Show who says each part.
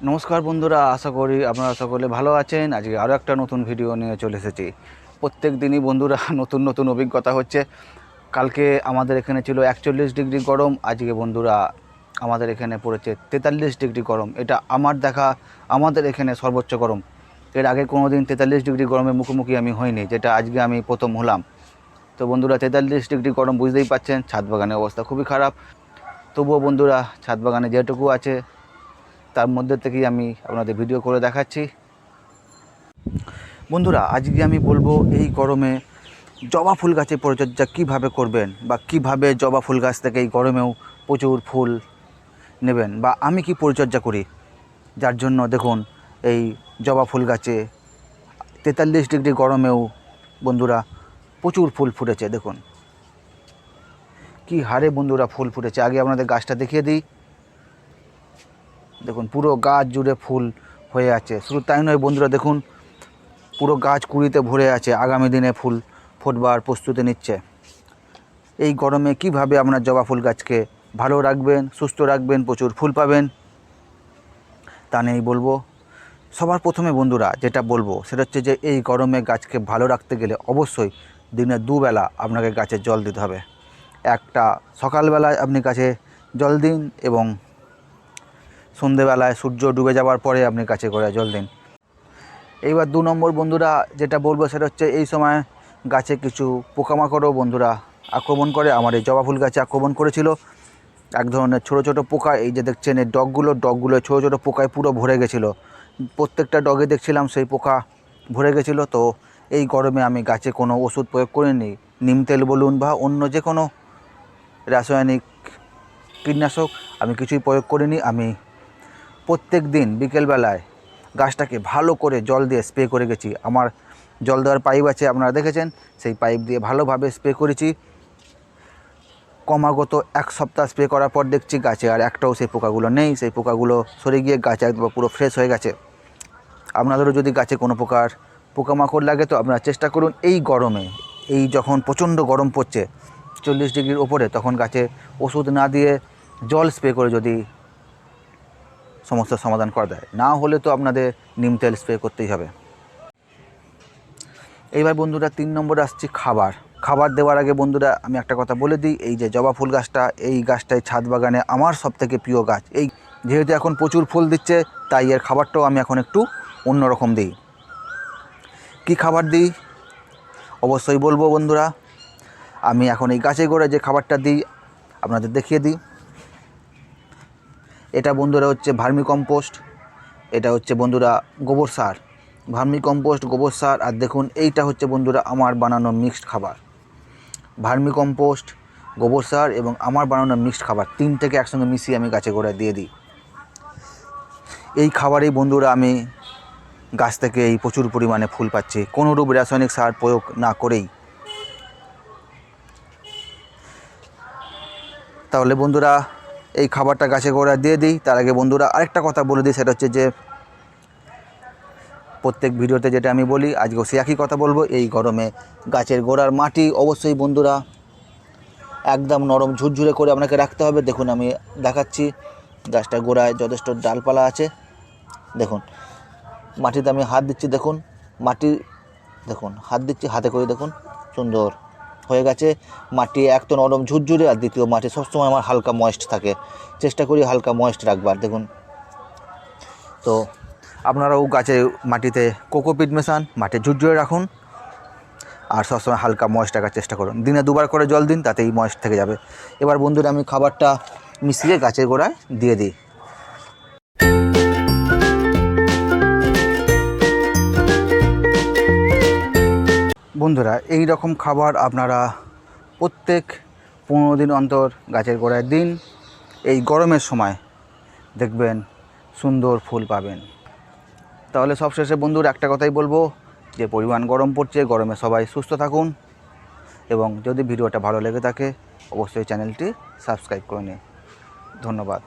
Speaker 1: নমস্কার বন্ধুরা, আশা করি আপনারা সকলে ভালো আছেন। আজকে আরও একটা নতুন ভিডিও নিয়ে চলে এসেছি। প্রত্যেক দিনই বন্ধুরা নতুন নতুন অভিজ্ঞতা হচ্ছে। কালকে আমাদের এখানে ছিল একচল্লিশ ডিগ্রি গরম, আজকে বন্ধুরা আমাদের এখানে পড়েছে তেতাল্লিশ ডিগ্রি গরম। এটা আমার দেখা, আমাদের এখানে সর্বোচ্চ গরম। এর আগে কোনো দিন তেতাল্লিশ ডিগ্রি গরমের মুখোমুখি আমি হইনি, যেটা আজকে আমি প্রথম হলাম। তো বন্ধুরা, তেতাল্লিশ ডিগ্রি গরম বুঝতেই পাচ্ছেন, ছাদ বাগানের অবস্থা খুবই খারাপ। তবুও বন্ধুরা, ছাদ বাগানে যেটুকু আছে তার মধ্যে থেকেই আমি আপনাদের ভিডিও করে দেখাচ্ছি। বন্ধুরা, আজকে আমি বলব এই গরমে জবা ফুল গাছের পরিচর্যা কীভাবে করবেন বা কীভাবে জবা ফুল গাছ থেকে এই গরমেও প্রচুর ফুল নেবেন বা আমি কি পরিচর্যা করি? যার জন্য দেখুন, এই জবা ফুল গাছে তেতাল্লিশ ডিগ্রি গরমেও বন্ধুরা প্রচুর ফুল ফুটেছে, দেখুন। কি হারে বন্ধুরা ফুল ফুটেছে? আগে আপনাদের গাছটা দেখিয়ে দিই। দেখুন, পুরো গাছ জুড়ে ফুল হয়ে আছে। শুধু তাই নয় বন্ধুরা, দেখুন, পুরো গাছ কুড়িতে ভরে আছে, আগামী দিনে ফুল ফুটবার প্রস্তুতি নিচ্ছে। এই গরমে কীভাবে আপনার জবা ফুল গাছকে ভালো রাখবেন, সুস্থ রাখবেন, প্রচুর ফুল পাবেন, তা নেই বলব। সবার প্রথমে বন্ধুরা, যেটা বলব, সেটা হচ্ছে যে এই গরমে গাছকে ভালো রাখতে গেলে অবশ্যই দিনে দুবেলা আপনাকে গাছে জল দিতে হবে। একটা সকালবেলায় আপনি গাছে জল দিন এবং সন্ধেবেলায় সূর্য ডুবে যাওয়ার পরে আপনি গাছে করে জল দিন। এইবার দু নম্বর বন্ধুরা যেটা বলব সেটা হচ্ছে এই সময় গাছে কিছু পোকামাকড়ও বন্ধুরা আক্রমণ করে। আমার এই জবা ফুল গাছে আক্রমণ করেছিল। এক ধরনের ছোটো ছোটো পোকা, এই যে দেখছেন এই ডগগুলো ডগগুলো ছোটো ছোটো পোকায় পুরো ভরে গেছিল। প্রত্যেকটা ডগে দেখছিলাম সেই পোকা ভরে গেছিল। তো এই গরমে আমি গাছে কোনো ওষুধ প্রয়োগ করিনি। নিম তেল বলুন বা অন্য যে কোনো রাসায়নিক কীটনাশক আমি কিছুই প্রয়োগ করিনি। আমি প্রত্যেক দিন বিকেলবেলায় গাছটাকে ভালো করে জল দিয়ে স্প্রে করে গেছি। আমার জল দেওয়ার পাইপ আছে, আপনারা দেখেছেন? সেই পাইপ দিয়ে ভালোভাবে স্প্রে করেছি। ক্রমাগত এক সপ্তাহ স্প্রে করার পর দেখছি গাছে আর একটাও সেই পোকাগুলো নেই। সেই পোকাগুলো সরে গিয়ে গাছ একদম পুরো ফ্রেশ হয়ে গেছে। আপনাদেরও যদি গাছে কোনো প্রকার পোকামাকড় লাগে তো আপনারা চেষ্টা করুন এই গরমে, এই যখন প্রচণ্ড গরম পড়ছে, চল্লিশ ডিগ্রির ওপরে তখন গাছে ওষুধ না দিয়ে জল স্প্রে করে যদি সমস্যার সমাধান করা যায়। না হলে তো আপনাদের নিম তেল স্প্রে করতেই হবে। এইবার বন্ধুরা তিন নম্বরে আসছি খাবার। খাবার দেওয়ার আগে বন্ধুরা আমি একটা কথা বলে দিই, এই যে জবা ফুল গাছটা, এই গাছটাই ছাদ বাগানে আমার সব থেকে প্রিয় গাছ। এই যেহেতু এখন প্রচুর ফুল দিচ্ছে, তাই এর খাবারটাও আমি এখন একটু অন্যরকম দিই। কি খাবার দিই? অবশ্যই বলব বন্ধুরা, আমি এখন এই গাছে গোড়ে যে খাবারটা দিই, আপনাদের দেখিয়ে দিই। এটা বন্ধুরা হচ্ছে ভার্মি কম্পোস্ট এটা হচ্ছে বন্ধুরা গোবর সার। ভার্মি কম্পোস্ট গোবর সার, আর দেখুন এইটা হচ্ছে বন্ধুরা আমার বানানো মিক্সড খাবার। ভার্মি কম্পোস্ট গোবর সার এবং আমার বানানো মিক্সড খাবার তিন থেকে একসঙ্গে মিশিয়ে আমি গাছে গোড়ায় দিয়ে দিই। এই খাবারেই বন্ধুরা আমি গাছ থেকে এই প্রচুর পরিমাণে ফুল পাচ্ছি। কোনোরূপ রাসায়নিক সার প্রয়োগ না করেই। তাহলে বন্ধুরা এই খাবারটা গাছে গোড়ায় দিয়ে দিই। তার আগে বন্ধুরা আরেকটা কথা বলে দিই, সেটা হচ্ছে যে প্রত্যেক ভিডিওতে যেটা আমি বলি, আজকেও সে একই কথা বলব, এই গরমে গাছের গোড়ার মাটি অবশ্যই বন্ধুরা একদম নরম ঝুরঝুরে করে আপনাকে রাখতে হবে। দেখুন, আমি দেখাচ্ছি, গাছটার গোড়ায় যথেষ্ট ডালপালা আছে। দেখুন, মাটিতে আমি হাত দিচ্ছি, দেখুন, মাটি, দেখুন, হাত দিচ্ছি, হাতে করে দেখুন, সুন্দর। হয়ে গেছে। মাটি এক তো নরম ঝুরঝুরে আর দ্বিতীয় মাটি সবসময় আমার হালকা ময়েস্ট থাকে। চেষ্টা করি হালকা ময়েস্ট রাখবার, দেখুন। তো আপনারাও গাছে মাটিতে কোকোপিট মেশান, মাটি ঝুরঝুরে রাখুন আর সবসময় হালকা ময়েস্ট রাখার চেষ্টা করুন। দিনে দুবার করে জল দিন, তাতেই ময়েস্ট থেকে যাবে। এবার বন্ধুরা, আমি খাবারটা মিশিয়ে গাছের গোড়ায় দিয়ে দিই। বন্ধুরা, এই রকম খাবার আপনারা প্রত্যেক পনেরো দিন অন্তর গাছের গোড়ায় দিন। এই গরমের সময় দেখবেন সুন্দর ফুল পাবেন। তাহলে সবশেষে বন্ধুর একটা কথাই বলব, যে পরিমাণ গরম পড়ছে, গরমে সবাই সুস্থ থাকুন। এবং যদি ভিডিওটা ভালো লেগে থাকে, অবশ্যই চ্যানেলটি সাবস্ক্রাইব করে নিন। ধন্যবাদ।